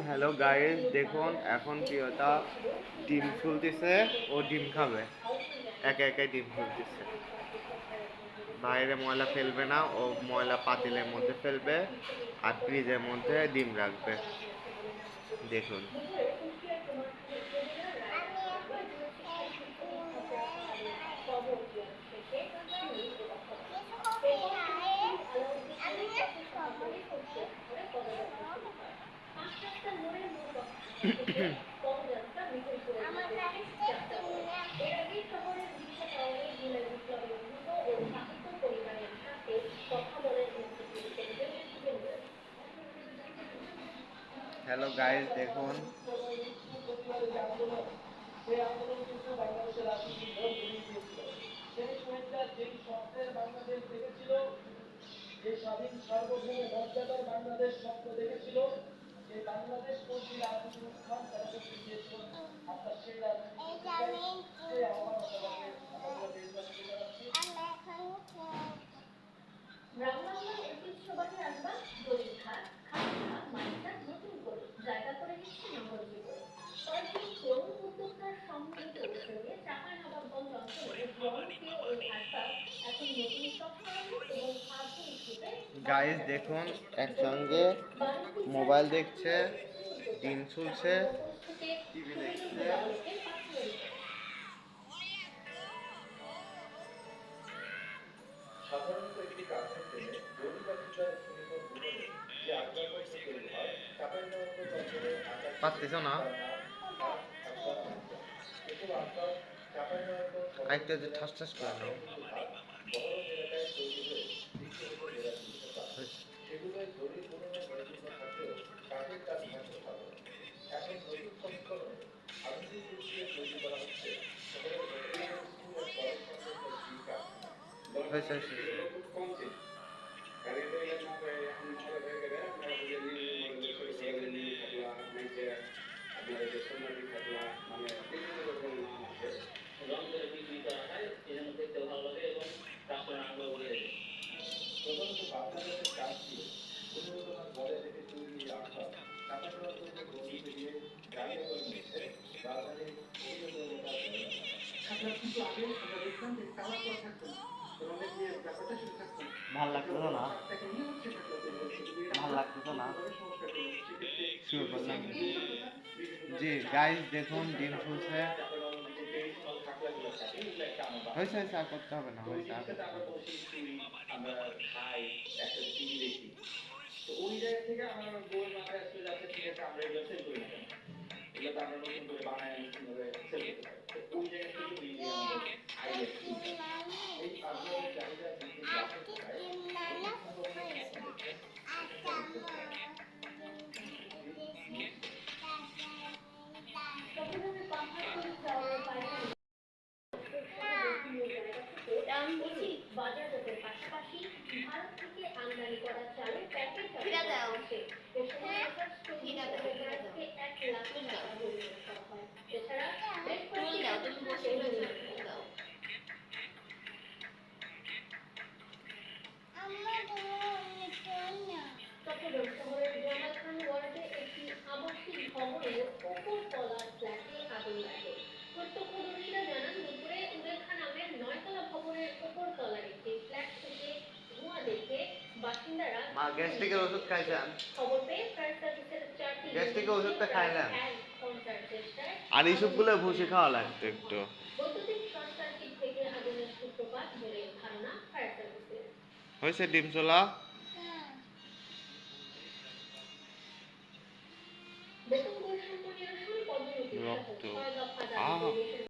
Hello guys দেখুন, এখন প্রিয়তা ডিম ফুলতেছে, ও ডিম খাবে। একে একে ডিম ফুলতেছে। বাইরে ময়লা ফেলবে না, ও ময়লা পাতিলের মধ্যে ফেলবে, আর ফ্রিজের মধ্যে ডিম রাখবে। দেখুন। হ্যালো গাইস দেখুন। যে স্বাধীন সার্বভৌম মর্যাদার বাংলাদেশ স্বপ্ন দেখেছিল। যে বাংলাদেশ কোন রাজনীতি উত্থান তারা করতে গিয়েছিল আপনার সেই রাজনীতি গাইস দেখুন, একসঙ্গে মোবাইল দেখছে, ডিম চুলছে টিভি দেখছে। সাধারণত একটি কাঠের যে ঠাস ঠাস করে নাও। এলাকার আপনার কিন্তু আগে আমরা দেখতাম যে তালা করা ভালো লাগতেছে না? ভালো লাগতেছে না? শুরু করলাম জি গাইস দেখুন ডিম ফুলছে হয়েছে হয়েছে আর করতে হবে না হয়েছে আর তো ওই জায়গা থেকে আমার বউয়ের মাথায় আসলে যাচ্ছে ঠিক আছে আমরা শহরের জামাল খান ওয়ার্ডে একটি আবাসিক ভবনের উপর তলার ফ্ল্যাটে আগুন লাগে প্রত্যক্ষদর্শীরা জানান দুপুরে উলেখা নামের নয়তলা ভবনের উপর তলার একটি ফ্ল্যাট থেকে ওষুধ ওষুধটা আর খাওয়া লাগতো একটু। হয়েছে ডিম 直播间